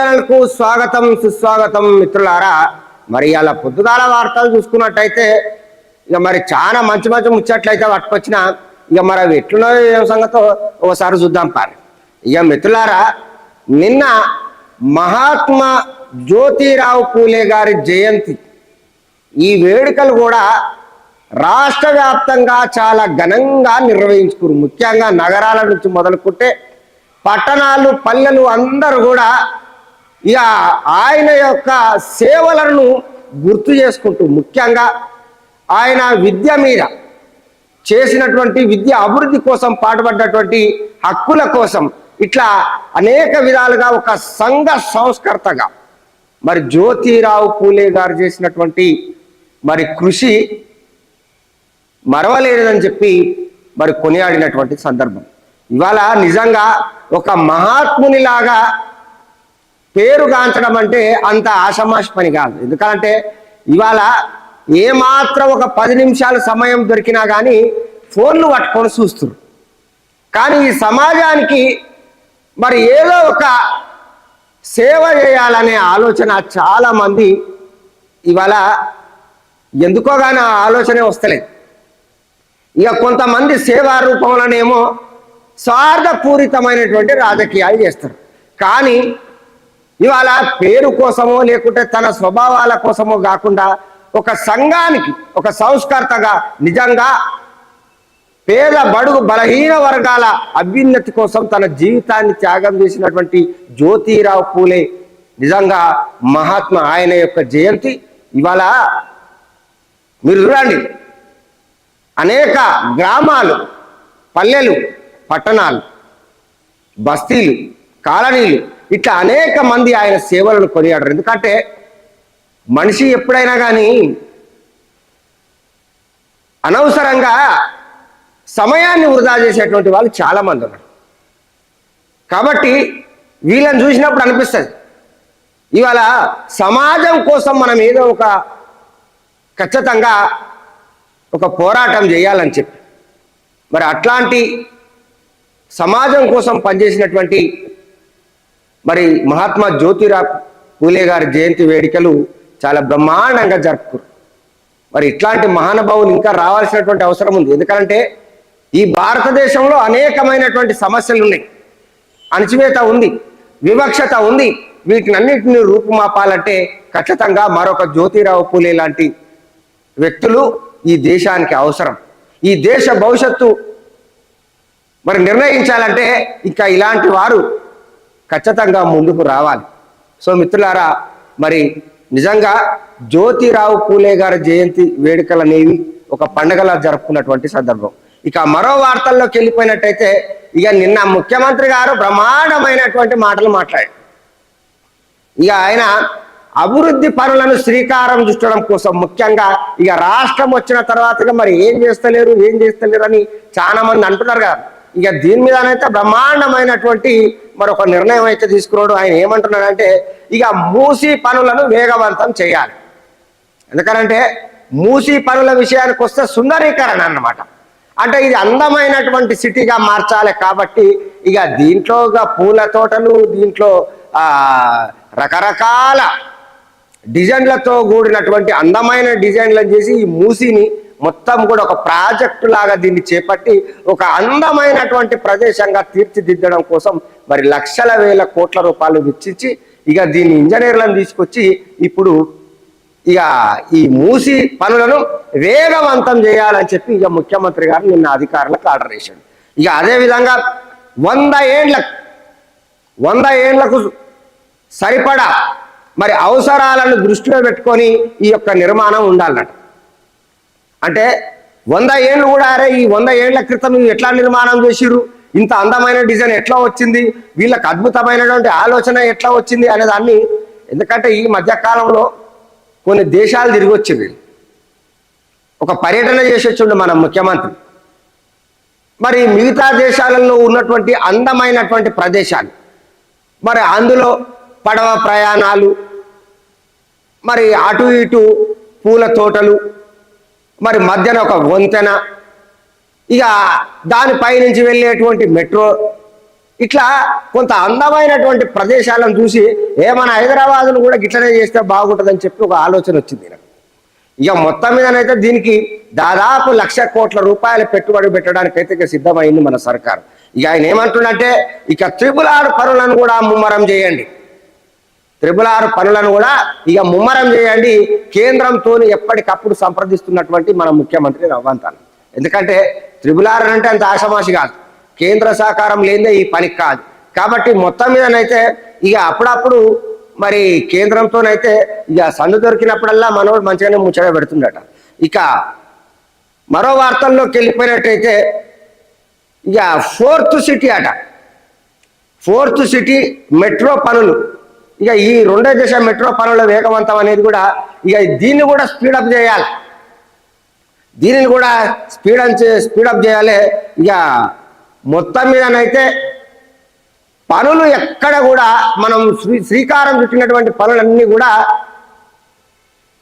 ఛానల్కు స్వాగతం సుస్వాగతం మిత్రులారా. మరి అలా పొద్దుగాల వార్తలు చూసుకున్నట్టయితే ఇక మరి చాలా మంచి మంచి ముచ్చట్లయితే పట్టుకొచ్చిన ఇక మరి అవి ఎట్లున్నో సంగతో ఒకసారి చూద్దాం పారి. ఇక మిత్రులారా నిన్న మహాత్మా జ్యోతిరావు పూలే గారి జయంతి. ఈ వేడుకలు కూడా రాష్ట్ర వ్యాప్తంగా చాలా ఘనంగా నిర్వహించుకురు. ముఖ్యంగా నగరాల నుంచి మొదలుకుంటే పట్టణాలు పల్లెలు అందరూ కూడా ఇక ఆయన యొక్క సేవలను గుర్తు చేసుకుంటూ ముఖ్యంగా ఆయన విద్య మీద చేసినటువంటి విద్య అభివృద్ధి కోసం పాటుపడ్డటువంటి హక్కుల కోసం ఇట్లా అనేక విధాలుగా ఒక సంఘ సంస్కర్తగా మరి జ్యోతిరావు పూలే గారు చేసినటువంటి మరి కృషి మరవలేదని చెప్పి మరి కొనియాడినటువంటి సందర్భం. ఇవాళ నిజంగా ఒక మహాత్మునిలాగా పేరుగాంచడం అంటే అంత ఆషమాష పని కాదు. ఎందుకంటే ఇవాళ ఏమాత్రం ఒక పది నిమిషాల సమయం దొరికినా కానీ ఫోన్లు పట్టుకొని చూస్తున్నారు కానీ ఈ సమాజానికి మరి ఏదో ఒక సేవ చేయాలనే ఆలోచన చాలామంది ఇవాళ ఎందుకోగానే ఆ ఆలోచనే వస్తలేదు. ఇక కొంతమంది సేవా రూపంలోనేమో స్వార్థపూరితమైనటువంటి రాజకీయాలు చేస్తారు. కానీ ఇవాళ పేరు కోసమో లేకుంటే తన స్వభావాల కోసమో కాకుండా ఒక సంఘానికి ఒక సంస్కర్తగా నిజంగా పేద బడుగు బలహీన వర్గాల అభ్యున్నతి కోసం తన జీవితాన్ని త్యాగం చేసినటువంటి జ్యోతిరావు పూలే నిజంగా మహాత్మా ఆయన యొక్క జయంతి. ఇవాళ మీరు చూడండి అనేక గ్రామాలు పల్లెలు పట్టణాలు బస్తీలు కాలనీలు ఇట్లా అనేక మంది ఆయన సేవలను కొనియాడరు. ఎందుకంటే మనిషి ఎప్పుడైనా కానీ అనవసరంగా సమయాన్ని వృధా చేసేటువంటి వాళ్ళు చాలా మంది ఉన్నారు. కాబట్టి వీళ్ళని చూసినప్పుడు అనిపిస్తుంది ఇవాళ సమాజం కోసం మనం ఏదో ఒక ఖచ్చితంగా ఒక పోరాటం చేయాలని చెప్పి. మరి అట్లాంటి సమాజం కోసం పనిచేసినటువంటి మరి మహాత్మా జ్యోతిరావు పూలే గారి జయంతి వేడుకలు చాలా బ్రహ్మాండంగా జరుపుకురు. మరి ఇట్లాంటి మహానుభావులు ఇంకా రావాల్సినటువంటి అవసరం ఉంది. ఎందుకంటే ఈ భారతదేశంలో అనేకమైనటువంటి సమస్యలు ఉన్నాయి. అణచివేత ఉంది వివక్షత ఉంది. వీటిని అన్నింటినీ రూపుమాపాలంటే ఖచ్చితంగా మరొక జ్యోతిరావు పూలే లాంటి వ్యక్తులు ఈ దేశానికి అవసరం. ఈ దేశ భవిష్యత్తు మరి నిర్ణయించాలంటే ఇంకా ఇలాంటి వారు ఖచ్చితంగా ముందుకు రావాలి. సో మిత్రులారా మరి నిజంగా జ్యోతిరావు పూలే గారి జయంతి వేడుకలు అనేవి ఒక పండగలా జరుపుకున్నటువంటి సందర్భం. ఇక మరో వార్తల్లోకి వెళ్ళిపోయినట్టయితే ఇక నిన్న ముఖ్యమంత్రి గారు బ్రహ్మాండమైనటువంటి మాటలు మాట్లాడారు. ఇక ఆయన అభివృద్ధి పనులను శ్రీకారం చుట్టడం కోసం ముఖ్యంగా ఇక రాష్ట్రం వచ్చిన తర్వాత మరి ఏం చేస్తలేరు ఏం చేస్తలేరు అని చాలా మంది అంటున్నారు కదా. ఇక దీని మీదనైతే బ్రహ్మాండమైనటువంటి మరొక నిర్ణయం అయితే తీసుకున్నాడు. ఆయన ఏమంటున్నాడంటే ఇక మూసి పనులను వేగవంతం చేయాలి. ఎందుకనంటే మూసి పనుల విషయానికి వస్తే సుందరీకరణ అన్నమాట. అంటే ఇది అందమైనటువంటి సిటీగా మార్చాలి కాబట్టి ఇక దీంట్లో పూల తోటలు దీంట్లో రకరకాల డిజైన్లతో కూడినటువంటి అందమైన డిజైన్లను చేసి ఈ మూసిని మొత్తం కూడా ఒక ప్రాజెక్టు లాగా దీన్ని చేపట్టి ఒక అందమైనటువంటి ప్రదేశంగా తీర్చిదిద్దడం కోసం మరి లక్షల వేల కోట్ల రూపాయలు వెచ్చించి ఇక దీన్ని ఇంజనీర్లను తీసుకొచ్చి ఇప్పుడు ఇక ఈ మూసి పనులను వేగవంతం చేయాలని చెప్పి ఇక ముఖ్యమంత్రి గారు నిన్న అధికారులకు ఆర్డర్ చేశాడు ఇక అదేవిధంగా వంద ఏండ్లకు వంద ఏండ్లకు సరిపడా మరి అవసరాలను దృష్టిలో పెట్టుకొని ఈ యొక్క నిర్మాణం ఉండాలన్నట్టు. అంటే వంద ఏళ్ళు కూడా అరే ఈ వంద ఏళ్ళ క్రితం ఎట్లా నిర్మాణం చేసిరు ఇంత అందమైన డిజైన్ ఎట్లా వచ్చింది? వీళ్ళకి అద్భుతమైనటువంటి ఆలోచన ఎట్లా వచ్చింది అనే దాన్ని ఎందుకంటే ఈ మధ్యకాలంలో కొన్ని దేశాలు తిరిగి వచ్చింది. ఒక పర్యటన చేసి వచ్చిండు మన ముఖ్యమంత్రి. మరి మిగతా దేశాలలో ఉన్నటువంటి అందమైనటువంటి ప్రదేశాలు. మరి అందులో పడవ ప్రయాణాలు మరి అటు ఇటు పూల తోటలు మరి మధ్యన ఒక వంతెన ఇక దానిపై నుంచి వెళ్ళేటువంటి మెట్రో. ఇట్లా కొంత అందమైనటువంటి ప్రదేశాలను చూసి ఏమైనా హైదరాబాద్ను కూడా గిట్లనే చేస్తే బాగుంటుందని చెప్పి ఒక ఆలోచన వచ్చింది నాకు ఇక మొత్తం మీదనైతే దీనికి దాదాపు లక్ష కోట్ల రూపాయల పెట్టుబడి పెట్టడానికైతే ఇక సిద్ధమైంది మన సర్కారు. ఇక ఆయన ఏమంటుండంటే ఇక త్రిపుల్ పనులను కూడా ముమ్మరం చేయండి. త్రిబుల్ ఆరు పనులను కూడా ఇక ముమ్మరం చేయండి. కేంద్రంతో ఎప్పటికప్పుడు సంప్రదిస్తున్నటువంటి మన ముఖ్యమంత్రి రవ్వంతాను ఎందుకంటే త్రిబుల్ ఆర్ అంటే అంత ఆషమాషి కాదు. కేంద్ర సహకారం లేదే ఈ పనికి కాదు. కాబట్టి మొత్తం మీదనైతే ఇక అప్పుడప్పుడు మరి కేంద్రంతోనైతే ఇక సందు దొరికినప్పుడల్లా మనోడు మంచిగానే ముచ్చట పెడుతుండట. ఇక మరో వార్తల్లోకి వెళ్ళిపోయినట్టయితే ఇక ఫోర్త్ సిటీ అట. ఫోర్త్ సిటీ మెట్రో పనులు. ఇక ఈ రెండో దశ మెట్రో పనుల వేగవంతం అనేది కూడా ఇక దీన్ని కూడా స్పీడప్ చేయాలి. దీనిని కూడా స్పీడ్ స్పీడప్ చేయాలి. ఇక మొత్తం మీదనైతే పనులు ఎక్కడ కూడా మనం శ్రీ శ్రీకారం చుట్టినటువంటి పనులన్నీ కూడా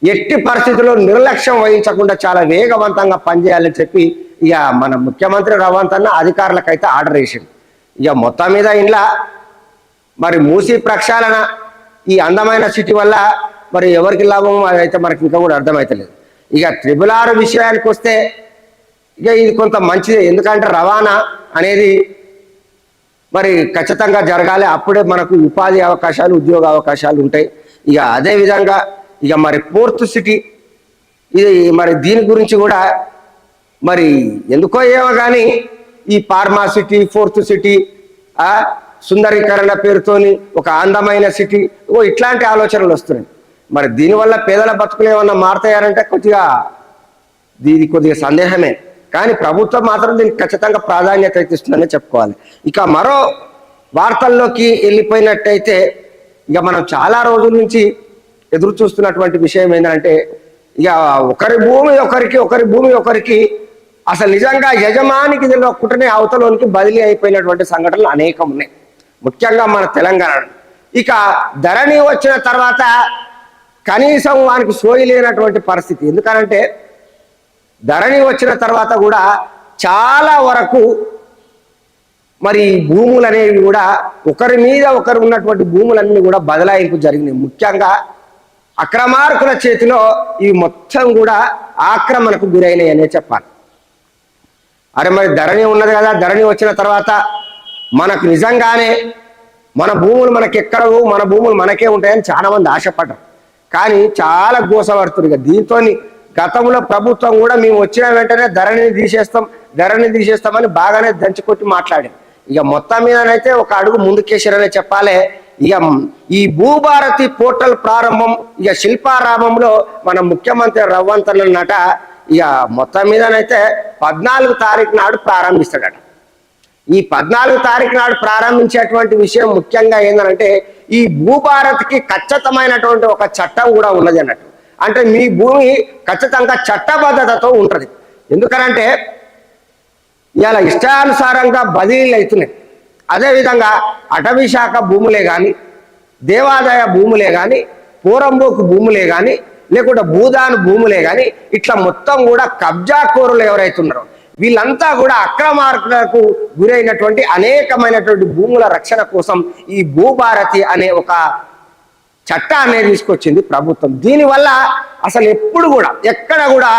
ఎట్టి పరిస్థితుల్లో నిర్లక్ష్యం వహించకుండా చాలా వేగవంతంగా పనిచేయాలని చెప్పి ఇక మన ముఖ్యమంత్రి రవంత్ అన్న అధికారులకైతే ఆర్డర్ వేసింది ఇక మొత్తం మీద ఇంట్లో మరి మూసి ప్రక్షాళన ఈ అందమైన సిటీ వల్ల మరి ఎవరికి లాభం అదైతే మనకి ఇంకా కూడా అర్థమవుతలేదు ఇక త్రిబుల్ ఆర్ విషయానికి వస్తే ఇక ఇది కొంత మంచిదే. ఎందుకంటే రవాణా అనేది మరి ఖచ్చితంగా జరగాలి. అప్పుడే మనకు ఉపాధి అవకాశాలు ఉద్యోగ అవకాశాలు ఉంటాయి. ఇక అదే విధంగా ఇక మరి ఫోర్త్ సిటీ ఇది మరి దీని గురించి కూడా మరి ఎందుకో ఏమో కానీ ఈ ఫార్మా సిటీ ఫోర్త్ సిటీ సుందరీకరణ పేరుతోని ఒక అందమైన సిటీ. ఓ ఇట్లాంటి ఆలోచనలు వస్తున్నాయి. మరి దీనివల్ల పేదల బతుకులు ఏమన్నా మారుతాయారంటే కొద్దిగా ఇది కొద్దిగా సందేహమే. కానీ ప్రభుత్వం మాత్రం దీనికి ఖచ్చితంగా ప్రాధాన్యత ఇస్తుందని చెప్పుకోవాలి. ఇక మరో వార్తల్లోకి వెళ్ళిపోయినట్టయితే ఇక మనం చాలా రోజుల నుంచి ఎదురు చూస్తున్నటువంటి విషయం ఏంటంటే ఇక ఒకరి భూమి ఒకరికి ఒకరి భూమి ఒకరికి అసలు నిజంగా యజమానికి కుటనే అవతలోనికి బదిలీ అయిపోయినటువంటి సంఘటనలు అనేకం ఉన్నాయి. ముఖ్యంగా మన తెలంగాణ ఇక ధరణి వచ్చిన తర్వాత కనీసం వానికి సోయి లేనటువంటి పరిస్థితి. ఎందుకనంటే ధరణి వచ్చిన తర్వాత కూడా చాలా వరకు మరి భూములు అనేవి కూడా ఒకరి మీద ఒకరు ఉన్నటువంటి భూములన్నీ కూడా బదలాయింపు జరిగినాయి. ముఖ్యంగా అక్రమార్కుల చేతిలో ఇవి మొత్తం కూడా ఆక్రమణకు గురైనాయి అనే చెప్పాలి. అరే మరి ధరణి ఉన్నది కదా ధరణి వచ్చిన తర్వాత మనకు నిజంగానే మన భూములు మనకి ఎక్కడవు మన భూములు మనకే ఉంటాయని చాలా మంది ఆశపడ్డారు. కానీ చాలా గోసపడుతుంది ఇక దీంతో గతంలో ప్రభుత్వం కూడా మేము వచ్చిన వెంటనే ధరని తీసేస్తాం ధరని తీసేస్తామని బాగానే దంచుకొట్టి మాట్లాడారు. ఇక మొత్తం మీదనైతే ఒక అడుగు ముందుకేసారనే చెప్పాలి. ఇక ఈ భూభారతి పోర్టల్ ప్రారంభం ఇక శిల్పారామంలో మన ముఖ్యమంత్రి రవ్వంతనన్నట ఇక మొత్తం మీదనైతే పద్నాలుగు తారీఖు నాడు ప్రారంభిస్తాడట. ఈ పద్నాలుగు తారీఖు నాడు ప్రారంభించేటువంటి విషయం ముఖ్యంగా ఏంటంటే ఈ భూభారత్కి ఖచ్చితమైనటువంటి ఒక చట్టం కూడా ఉన్నది అన్నట్టు. అంటే మీ భూమి ఖచ్చితంగా చట్టబద్ధతతో ఉంటుంది. ఎందుకనంటే ఇలా ఇష్టానుసారంగా బదిలీలు అవుతున్నాయి. అదేవిధంగా అటవీ శాఖ భూములే కానీ దేవాదాయ భూములే కానీ పూరంబోకు భూములే కానీ లేకుంటే భూదాను భూములే కానీ ఇట్లా మొత్తం కూడా కబ్జా కోరులు ఎవరైతే వీళ్ళంతా కూడా అక్రమార్కులకు గురైనటువంటి అనేకమైనటువంటి భూముల రక్షణ కోసం ఈ భూభారతి అనే ఒక చట్టాన్ని తీసుకొచ్చింది ప్రభుత్వం. దీనివల్ల అసలు ఎప్పుడు కూడా ఎక్కడ కూడా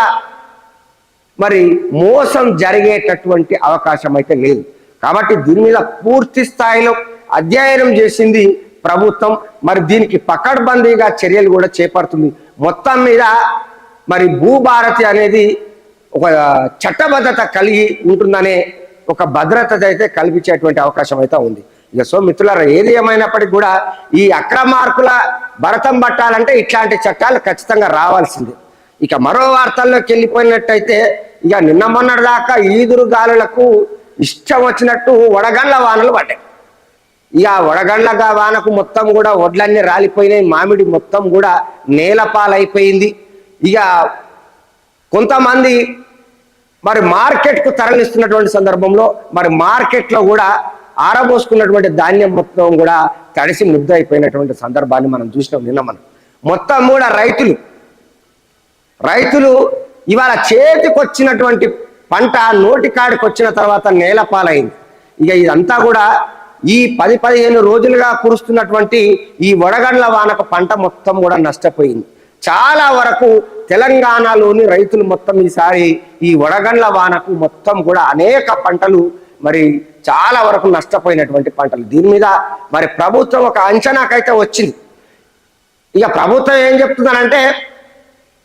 మరి మోసం జరిగేటటువంటి అవకాశం అయితే లేదు. కాబట్టి దీని మీద పూర్తి స్థాయిలో అధ్యయనం చేసింది ప్రభుత్వం. మరి దీనికి పకడ్బందీగా చర్యలు కూడా చేపడుతుంది. మొత్తం మీద మరి భూభారతి అనేది ఒక చట్టబద్ధత కలిగి ఉంటుందనే ఒక భద్రత అయితే కల్పించేటువంటి అవకాశం అయితే ఉంది. ఇక సో మిత్రులారా ఏది ఏమైనప్పటికీ కూడా ఈ అక్రమార్కుల భరతం పట్టాలంటే ఇట్లాంటి చట్టాలు ఖచ్చితంగా రావాల్సింది. ఇక మరో వార్తల్లోకి వెళ్ళిపోయినట్టయితే ఇక నిన్న మొన్నటి దాకా ఈదురు గాలులకు ఇష్టం వచ్చినట్టు వడగండ్ల వానలు పడ్డాయి. ఇక వడగండ్లగా వానకు మొత్తం కూడా వడ్లన్నీ రాలిపోయినాయి. మామిడి మొత్తం కూడా నేలపాలైపోయింది. ఇక కొంతమంది మరి మార్కెట్కు తరలిస్తున్నటువంటి సందర్భంలో మరి మార్కెట్లో కూడా ఆరబోసుకున్నటువంటి ధాన్యం మొత్తం కూడా తడిసి ముద్ద అయిపోయినటువంటి సందర్భాన్ని మనం చూసినాం నిన్న మనం. మొత్తం కూడా రైతులు. రైతులు ఇవాళ చేతికొచ్చినటువంటి పంట నోటి కాడికి వచ్చిన తర్వాత నేలపాలైంది. ఇక ఇదంతా కూడా ఈ పది పదిహేను రోజులుగా కురుస్తున్నటువంటి ఈ వడగండ్ల వానకు పంట మొత్తం కూడా నష్టపోయింది. చాలా వరకు తెలంగాణలోని రైతులు మొత్తం ఈసారి ఈ వడగండ్ల వానకు మొత్తం కూడా అనేక పంటలు మరి చాలా వరకు నష్టపోయినటువంటి పంటలు. దీని మీద మరి ప్రభుత్వం ఒక అంచనాకైతే వచ్చింది. ఇక ప్రభుత్వం ఏం చెప్తుందనంటే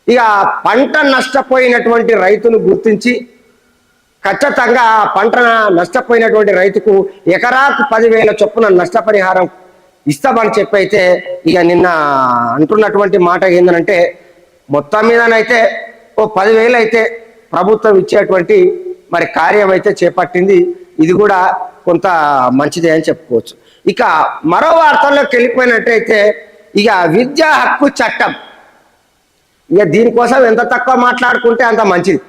ఇక పంట నష్టపోయినటువంటి రైతును గుర్తించి ఖచ్చితంగా పంట నష్టపోయినటువంటి రైతుకు ఎకరాకు పదివేల చొప్పున నష్టపరిహారం ఇస్తామని చెప్పి అయితే ఇక నిన్న అంటున్నటువంటి మాట ఏంటంటే మొత్తం మీదనైతే ఓ పదివేలు అయితే ప్రభుత్వం ఇచ్చేటువంటి మరి కార్యం అయితే చేపట్టింది. ఇది కూడా కొంత మంచిదే అని చెప్పుకోవచ్చు. ఇక మరో వార్తల్లోకి వెళ్ళిపోయినట్టయితే ఇక విద్యా హక్కు చట్టం. ఇక దీనికోసం ఎంత తక్కువ మాట్లాడుకుంటే అంత మంచిది.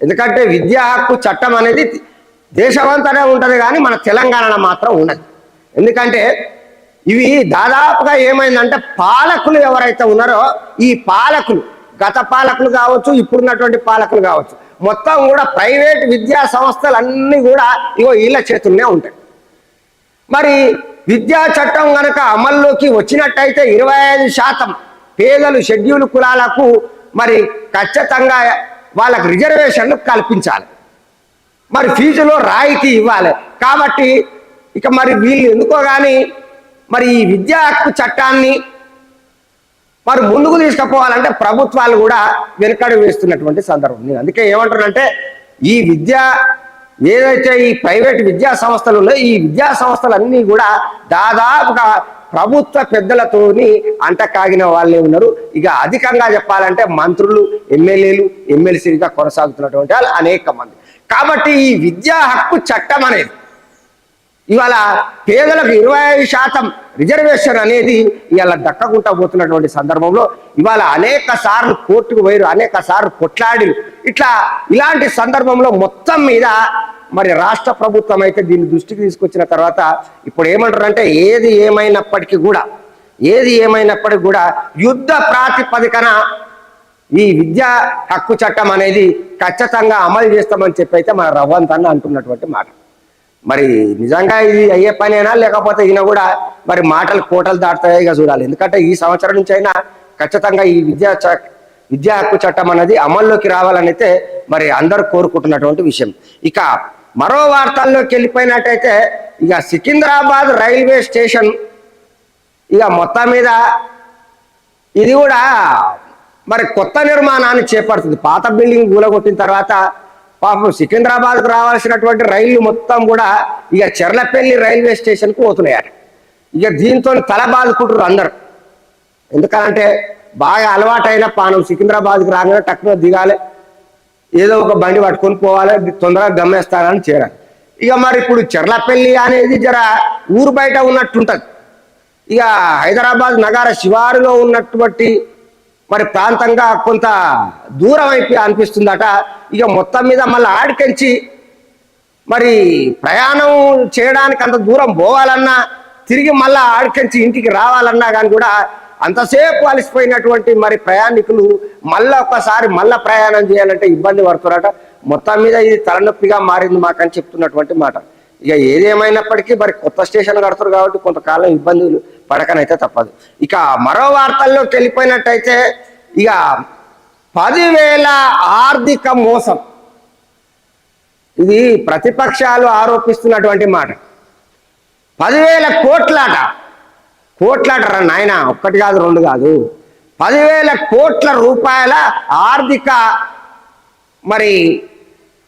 ఎందుకంటే విద్యా హక్కు చట్టం అనేది దేశమంతనే ఉంటుంది కానీ మన తెలంగాణలో మాత్రం ఉండదు. ఎందుకంటే ఇవి దాదాపుగా ఏమైందంటే పాలకులు ఎవరైతే ఉన్నారో ఈ పాలకులు గత పాలకులు కావచ్చు ఇప్పుడున్నటువంటి పాలకులు కావచ్చు మొత్తం కూడా ప్రైవేట్ విద్యా సంస్థలు అన్నీ కూడా ఇగో వీళ్ళ చేతుల్లోనే ఉంటాయి. మరి విద్యా చట్టం కనుక అమల్లోకి వచ్చినట్టయితే ఇరవై ఐదు శాతం పేదలు షెడ్యూల్ కులాలకు మరి ఖచ్చితంగా వాళ్ళకి రిజర్వేషన్లు కల్పించాలి. మరి ఫీజులో రాయితీ ఇవ్వాలి. కాబట్టి ఇక మరి వీళ్ళు ఎందుకో కానీ మరి ఈ విద్యా హక్కు చట్టాన్ని మరి ముందుకు తీసుకుపోవాలంటే ప్రభుత్వాలు కూడా వెనుకడు వేస్తున్నటువంటి సందర్భం. నేను అందుకే ఏమంటానంటే ఈ విద్య ఏదైతే ఈ ప్రైవేట్ విద్యా సంస్థలు ఉన్నాయో ఈ విద్యా సంస్థలన్నీ కూడా దాదాపుగా ప్రభుత్వ పెద్దలతోని అంటకాగిన వాళ్ళే ఉన్నారు. ఇక అధికంగా చెప్పాలంటే మంత్రులు ఎమ్మెల్యేలు ఎమ్మెల్సీలుగా కొనసాగుతున్నటువంటి వాళ్ళు అనేక మంది. కాబట్టి ఈ విద్యా హక్కు చట్టం అనేది ఇవాళ పేదలకు ఇరవై ఐదు శాతం రిజర్వేషన్ అనేది ఇవాళ దక్కకుండా పోతున్నటువంటి సందర్భంలో ఇవాళ అనేక సార్లు కోర్టుకు పోయారు అనేక సార్లు కొట్లాడి ఇట్లా ఇలాంటి సందర్భంలో మొత్తం మీద మరి రాష్ట్ర ప్రభుత్వం అయితే దీన్ని దృష్టికి తీసుకొచ్చిన తర్వాత ఇప్పుడు ఏమంటారంటే ఏది ఏమైనప్పటికీ కూడా ఏది ఏమైనప్పటికీ కూడా యుద్ధ ప్రాతిపదికన ఈ విద్యా హక్కు చట్టం అనేది ఖచ్చితంగా అమలు చేస్తామని చెప్పి అయితే మన రవ్వంత్ అంటున్నటువంటి మాట. మరి నిజంగా ఇది అయ్యే పనేనా? లేకపోతే ఈయన కూడా మరి మాటలు కోటలు దాటుతాయి ఇక చూడాలి. ఎందుకంటే ఈ సంవత్సరం నుంచి అయినా ఖచ్చితంగా ఈ విద్యా చ- విద్యా హక్కు చట్టం అనేది అమల్లోకి రావాలని అయితే మరి అందరూ కోరుకుంటున్నటువంటి విషయం. ఇక మరో వార్తల్లోకి వెళ్ళిపోయినట్టయితే ఇక సికింద్రాబాద్ రైల్వే స్టేషన్ ఇక మొత్తం మీద ఇది కూడా మరి కొత్త నిర్మాణాన్ని చేపడుతుంది. పాత బిల్డింగ్ కూలగొట్టిన తర్వాత పాపం సికింద్రాబాద్కు రావాల్సినటువంటి రైళ్ళు మొత్తం కూడా ఇక చెర్లపల్లి రైల్వే స్టేషన్కు పోతున్నాయట. ఇక దీంతో తల బాదుకుంటారు అందరు. ఎందుకంటే బాగా అలవాటైన పానం సికింద్రాబాద్కి రాగానే టక్కున దిగాలి. ఏదో ఒక బండి పట్టుకొని పోవాలి తొందరగా గమ్మేస్తానని చేరాలి. ఇక మరి ఇప్పుడు చెర్లపల్లి అనేది జర ఊరు బయట ఉన్నట్టుంటుంది. ఇక హైదరాబాద్ నగర శివారులో ఉన్నటువంటి మరి ప్రాంతంగా కొంత దూరం అయిపోయి అనిపిస్తుందట. ఇక మొత్తం మీద మళ్ళీ ఆడికెంచి మరి ప్రయాణం చేయడానికి అంత దూరం పోవాలన్నా తిరిగి మళ్ళీ ఆడికెంచి ఇంటికి రావాలన్నా కానీ కూడా అంతసేపు అలసిపోయినటువంటి మరి ప్రయాణికులు మళ్ళా ఒక్కసారి మళ్ళా ప్రయాణం చేయాలంటే ఇబ్బంది పడుతున్నారట. మొత్తం మీద ఇది తలనొప్పిగా మారింది మాకని చెప్తున్నటువంటి మాట. ఇక ఏదేమైనప్పటికీ మరి కొత్త స్టేషన్ కడతారు కాబట్టి కొంతకాలం ఇబ్బందులు పడకనైతే తప్పదు. ఇక మరో వార్తల్లో తెలిపోయినట్టయితే ఇక పదివేల ఆర్థిక మోసం. ఇది ప్రతిపక్షాలు ఆరోపిస్తున్నటువంటి మాట. పదివేల కోట్లాట. కోట్లాటరా నాయన? ఒక్కటి కాదు రెండు కాదు. పదివేల కోట్ల రూపాయల ఆర్థిక మరి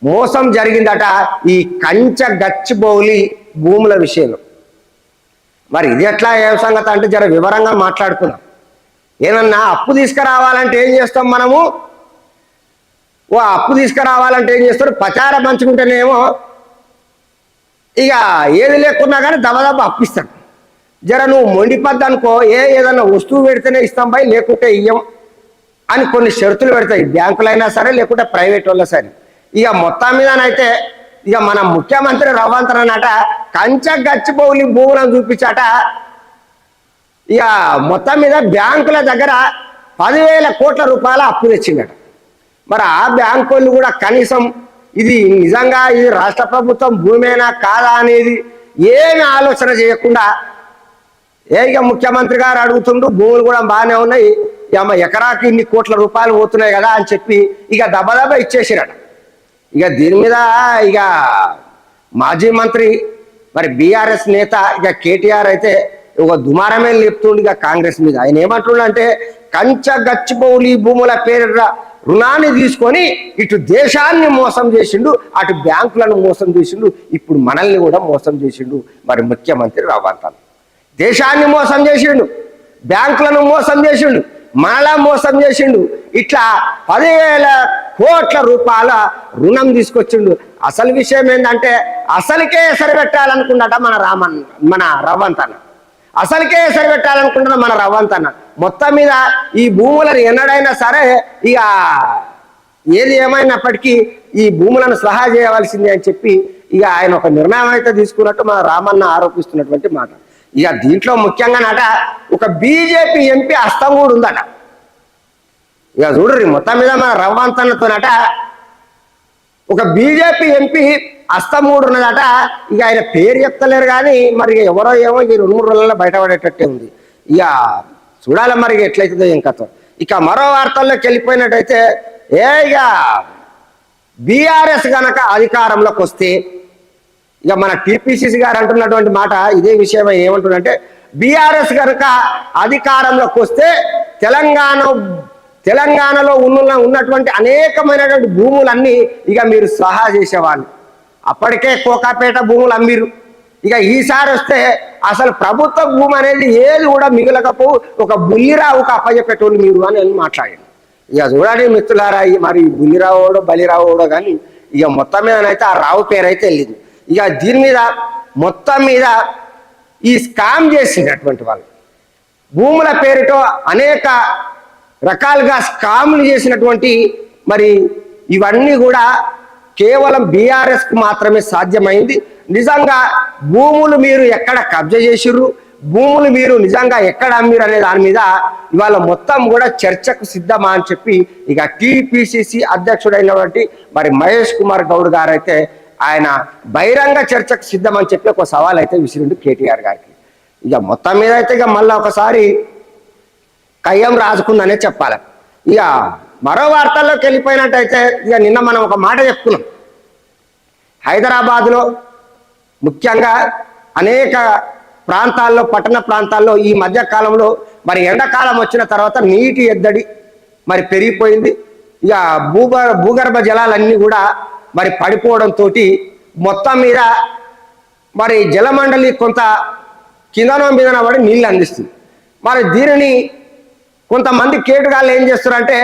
మోసం జరిగిందట ఈ కంచ గచ్చిబౌలి భూముల విషయంలో. మరి ఇది ఎట్లా ఏ సంగతి అంటే జర వివరంగా మాట్లాడుకుందాం. ఏమన్నా అప్పు తీసుకురావాలంటే ఏం చేస్తాం మనము? ఓ అప్పు తీసుకురావాలంటే ఏం చేస్తారు? పచార పంచుకుంటేనేమో ఇక ఏది లేకున్నా కానీ దబదబ అప్పిస్తాడు జర నువ్వు మొండిపద్దు అనుకో ఏ ఏదన్నా వస్తువు పెడితేనే ఇస్తాం బై లేకుంటే ఇయ్యం అని కొన్ని షరతులు పెడతాయి. బ్యాంకులైనా సరే లేకుంటే ప్రైవేట్ వాళ్ళ సరే. ఇక మొత్తం మీదనైతే ఇక మన ముఖ్యమంత్రి రవ్వంతరనట కంచ గచ్చిబౌలి భూములను చూపించాట. ఇక మొత్తం మీద బ్యాంకుల దగ్గర పదివేల కోట్ల రూపాయల అప్పు తెచ్చిందట. మరి ఆ బ్యాంకు వాళ్ళు కూడా కనీసం ఇది నిజంగా ఇది రాష్ట్ర ప్రభుత్వం భూమేనా కాదా అనేది ఏమి ఆలోచన చేయకుండా ఏ ఇక ముఖ్యమంత్రి గారు అడుగుతుండు భూములు కూడా బాగానే ఉన్నాయి ఇక ఎకరాకి ఇన్ని కోట్ల రూపాయలు పోతున్నాయి కదా అని చెప్పి ఇక దబదబ ఇచ్చేసిరట. ఇక దీని మీద ఇక మాజీ మంత్రి మరి బీఆర్ఎస్ నేత ఇక కేటీఆర్ అయితే ఒక దుమారమే లేపుతుండు ఇక కాంగ్రెస్ మీద. ఆయన ఏమంటుండంటే కంచ గచ్చిబౌలి భూముల పేరు రుణాన్ని తీసుకొని ఇటు దేశాన్ని మోసం చేసిండు అటు బ్యాంకులను మోసం చేసిండు ఇప్పుడు మనల్ని కూడా మోసం చేసిండు మరి ముఖ్యమంత్రి రావంతాను దేశాన్ని మోసం చేసిండు బ్యాంకులను మోసం చేసిండు మనలా మోసం చేసిండు. ఇట్లా పదివేల కోట్ల రూపాయల రుణం తీసుకొచ్చిండు. అసలు విషయం ఏంటంటే అసలుకే ఎసరు పెట్టాలనుకున్నట మన రామన్ మన రవ్వంతన్న. అసలుకే ఎసరు పెట్టాలనుకుంటున్న మన రవ్వంతన్న. మొత్తం మీద ఈ భూములను ఎన్నడైనా సరే ఇక ఏది ఏమైనప్పటికీ ఈ భూములను సహా చేయవలసిందే అని చెప్పి ఇక ఆయన ఒక నిర్ణయం అయితే తీసుకున్నట్టు మన రామన్న ఆరోపిస్తున్నటువంటి మాట. ఇక దీంట్లో ముఖ్యంగా నాట ఒక బీజేపీ ఎంపీ హస్తం కూడా ఉందట. ఇక చూడరు మొత్తం మీద మన రవ్వంతన్నతోనట ఒక బీజేపీ ఎంపీ హస్తం కూడా ఉన్నదట. ఇక ఆయన పేరు చెప్తలేరు కానీ మరి ఎవరో ఏమో ఈ రెండు మూడు రోజుల్లో బయటపడేటట్టే ఉంది. ఇక చూడాలి మరి ఎట్లయితుందో ఏం కథ. ఇక మరో వార్తల్లోకి వెళ్ళిపోయినట్టయితే ఏ ఇక బీఆర్ఎస్ గనక అధికారంలోకి వస్తే ఇక మన టిపిసిసి గారు అంటున్నటువంటి మాట ఇదే విషయం ఏమంటుందంటే బీఆర్ఎస్ కనుక అధికారంలోకి వస్తే తెలంగాణ తెలంగాణలో ఉన్న ఉన్నటువంటి అనేకమైనటువంటి భూములన్నీ ఇక మీరు సహా చేసేవాళ్ళు. అప్పటికే కోకాపేట భూములు అమ్మిరు. ఇక ఈసారి వస్తే అసలు ప్రభుత్వ భూమి అనేది ఏది కూడా మిగలకపో ఒక బుల్లిరావుకు అప్పచెప్పేటోళ్ళు మీరు అని అని మాట్లాడండి ఇక చూడండి మిత్రులారా ఈ మరి బుల్లిరావుడో బలిరావుడో కానీ ఇక మొత్తం మీదనైతే ఆ రావు పేరు అయితే వెళ్ళింది. ఇక దీని మీద మొత్తం మీద ఈ స్కామ్ చేసినటువంటి వాళ్ళు. భూముల పేరుతో అనేక రకాలుగా స్కాములు చేసినటువంటి మరి ఇవన్నీ కూడా కేవలం బీఆర్ఎస్కు మాత్రమే సాధ్యమైంది. నిజంగా భూములు మీరు ఎక్కడ కబ్జా చేసిర్రు? భూములు మీరు నిజంగా ఎక్కడ అమ్మిరు అనే దాని మీద ఇవాళ మొత్తం కూడా చర్చకు సిద్ధమా అని చెప్పి ఇక టీపీసీసీ అధ్యక్షుడైనటువంటి మరి మహేష్ కుమార్ గౌడ్ గారైతే ఆయన బహిరంగ చర్చకు సిద్ధమని చెప్పి ఒక సవాల్ అయితే విసిరిండు కేటీఆర్ గారికి. ఇక మొత్తం మీద అయితే ఇక మళ్ళీ ఒకసారి కయ్యం రాజుకుందనే చెప్పాలి. ఇక మరో వార్తల్లోకి వెళ్ళిపోయినట్టయితే ఇక నిన్న మనం ఒక మాట చెప్పుకున్నాం. హైదరాబాద్లో ముఖ్యంగా అనేక ప్రాంతాల్లో పట్టణ ప్రాంతాల్లో ఈ మధ్య కాలంలో మరి ఎండాకాలం వచ్చిన తర్వాత నీటి ఎద్దడి మరి పెరిగిపోయింది. ఇక భూగ భూగర్భ జలాలన్నీ కూడా మరి పడిపోవడంతో మొత్తం మీద మరి జలమండలి కొంత కిందనో మీదన పడి నీళ్ళు అందిస్తుంది. మరి దీనిని కొంతమంది కేటుగాళ్ళు ఏం చేస్తారంటే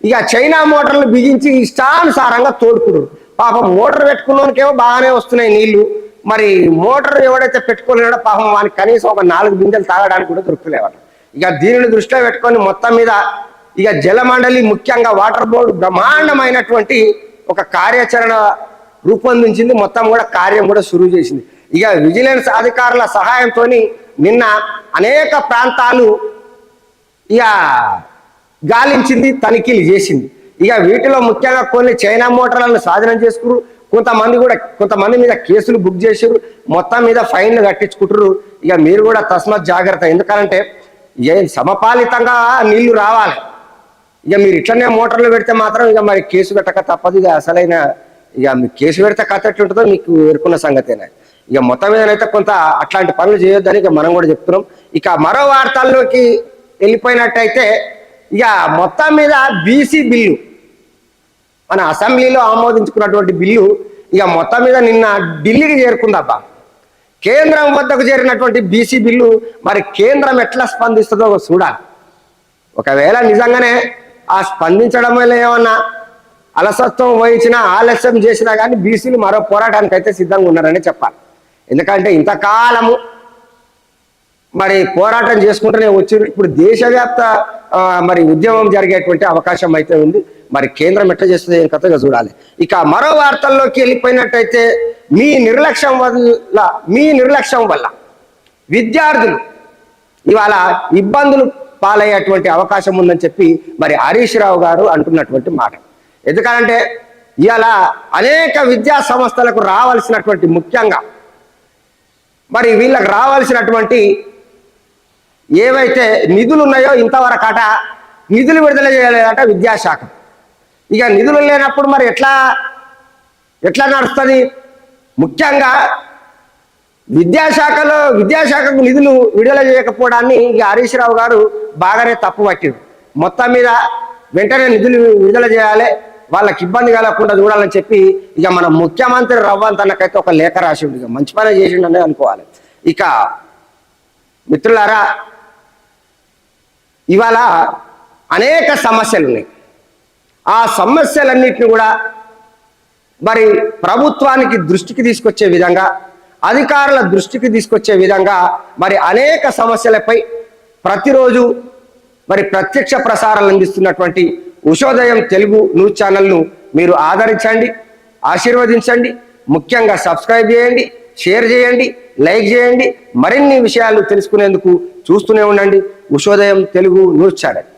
ఇక చైనా మోటార్లు బిగించి ఇష్టానుసారంగా తోడుకుడు పాపం మోటార్ పెట్టుకున్నోనికేమో బాగానే వస్తున్నాయి నీళ్ళు మరి మోటార్ ఎవడైతే పెట్టుకోలేడో పాపం వానికి కనీసం ఒక నాలుగు బిందెలు తాగడానికి కూడా దొరుకుతలేవట ఇక దీనిని దృష్టిలో పెట్టుకొని మొత్తం మీద ఇక జలమండలి ముఖ్యంగా వాటర్ బోర్డు బ్రహ్మాండమైనటువంటి ఒక కార్యాచరణ రూపొందించింది. మొత్తం కూడా కార్యం కూడా సురువు చేసింది. ఇక విజిలెన్స్ అధికారుల సహాయంతో నిన్న అనేక ప్రాంతాలు ఇక గాలించింది తనిఖీలు చేసింది. ఇక వీటిలో ముఖ్యంగా కొన్ని చైనా మోటార్లను స్వాధీనం చేసుకురు. కొంతమంది కూడా కొంతమంది మీద కేసులు బుక్ చేసారు. మొత్తం మీద ఫైన్లు కట్టించుకుంటారు. ఇక మీరు కూడా తస్మత్ జాగ్రత్త. ఎందుకంటే ఏ సమపాలితంగా నీళ్ళు రావాలి. ఇక మీరు ఇట్లనే మోటార్లు పెడితే మాత్రం ఇక మరి కేసు పెట్టక తప్పదు. ఇక అసలైన ఇక మీకు కేసు పెడితే కథ ఎట్లుంటుందో మీకు ఎరుకున్న సంగతేనా. ఇక మొత్తం మీదనైతే కొంత అట్లాంటి పనులు చేయొద్దని ఇక మనం కూడా చెప్తున్నాం. ఇక మరో వార్తల్లోకి వెళ్ళిపోయినట్టయితే ఇక మొత్తం మీద బీసీ బిల్లు మన అసెంబ్లీలో ఆమోదించుకున్నటువంటి బిల్లు ఇక మొత్తం మీద నిన్న ఢిల్లీకి చేరుకుందబ్బా కేంద్రం వద్దకు చేరినటువంటి బీసీ బిల్లు మరి కేంద్రం ఎట్లా స్పందిస్తుందో చూడాలి. ఒకవేళ నిజంగానే ఆ స్పందించడం వల్ల ఏమన్నా? అలసత్వం వహించినా ఆలస్యం చేసినా కానీ బీసీలు మరో పోరాటానికి అయితే సిద్ధంగా ఉన్నారని చెప్పాలి. ఎందుకంటే ఇంతకాలము మరి పోరాటం చేసుకుంటూనే వచ్చి ఇప్పుడు దేశవ్యాప్త మరి ఉద్యమం జరిగేటువంటి అవకాశం అయితే ఉంది. మరి కేంద్రం ఎట్లా చేస్తుంది ఏం కథగా చూడాలి. ఇక మరో వార్తల్లోకి వెళ్ళిపోయినట్టయితే మీ నిర్లక్ష్యం వల్ల మీ నిర్లక్ష్యం వల్ల విద్యార్థులు ఇవాళ ఇబ్బందులు పాలయ్యేటువంటి అవకాశం ఉందని చెప్పి మరి హరీష్ రావు గారు అంటున్నటువంటి మాట. ఎందుకంటే ఇలా అనేక విద్యా సంస్థలకు రావాల్సినటువంటి ముఖ్యంగా మరి వీళ్ళకి రావాల్సినటువంటి ఏవైతే నిధులు ఉన్నాయో ఇంతవరకు అట నిధులు విడుదల చేయలేదట విద్యాశాఖ. ఇక నిధులు లేనప్పుడు మరి ఎట్లా ఎట్లా నడుస్తుంది? ముఖ్యంగా విద్యాశాఖలో విద్యాశాఖకు నిధులు విడుదల చేయకపోవడాన్ని ఇక హరీష్ రావు గారు బాగానే తప్పు పట్టిండు మొత్తం మీద వెంటనే నిధులు విడుదల చేయాలి వాళ్ళకి ఇబ్బంది కలగకుండా చూడాలని చెప్పి ఇక మన ముఖ్యమంత్రి రవ్వంతనకైతే ఒక లేఖ రాసిండు. ఇక మంచి పని చేసిండని అనుకోవాలి. ఇక మిత్రులారా ఇవాళ అనేక సమస్యలు ఉన్నాయి. ఆ సమస్యలన్నింటినీ కూడా మరి ప్రభుత్వానికి దృష్టికి తీసుకొచ్చే విధంగా అధికారుల దృష్టికి తీసుకొచ్చే విధంగా మరి అనేక సమస్యలపై ప్రతిరోజు మరి ప్రత్యక్ష ప్రసారాలు అందిస్తున్నటువంటి ఉషోదయం తెలుగు న్యూస్ ఛానల్ను మీరు ఆదరించండి ఆశీర్వదించండి ముఖ్యంగా సబ్స్క్రైబ్ చేయండి షేర్ చేయండి లైక్ చేయండి మరిన్ని విషయాలు తెలుసుకునేందుకు చూస్తూనే ఉండండి ఉషోదయం తెలుగు న్యూస్ ఛానల్.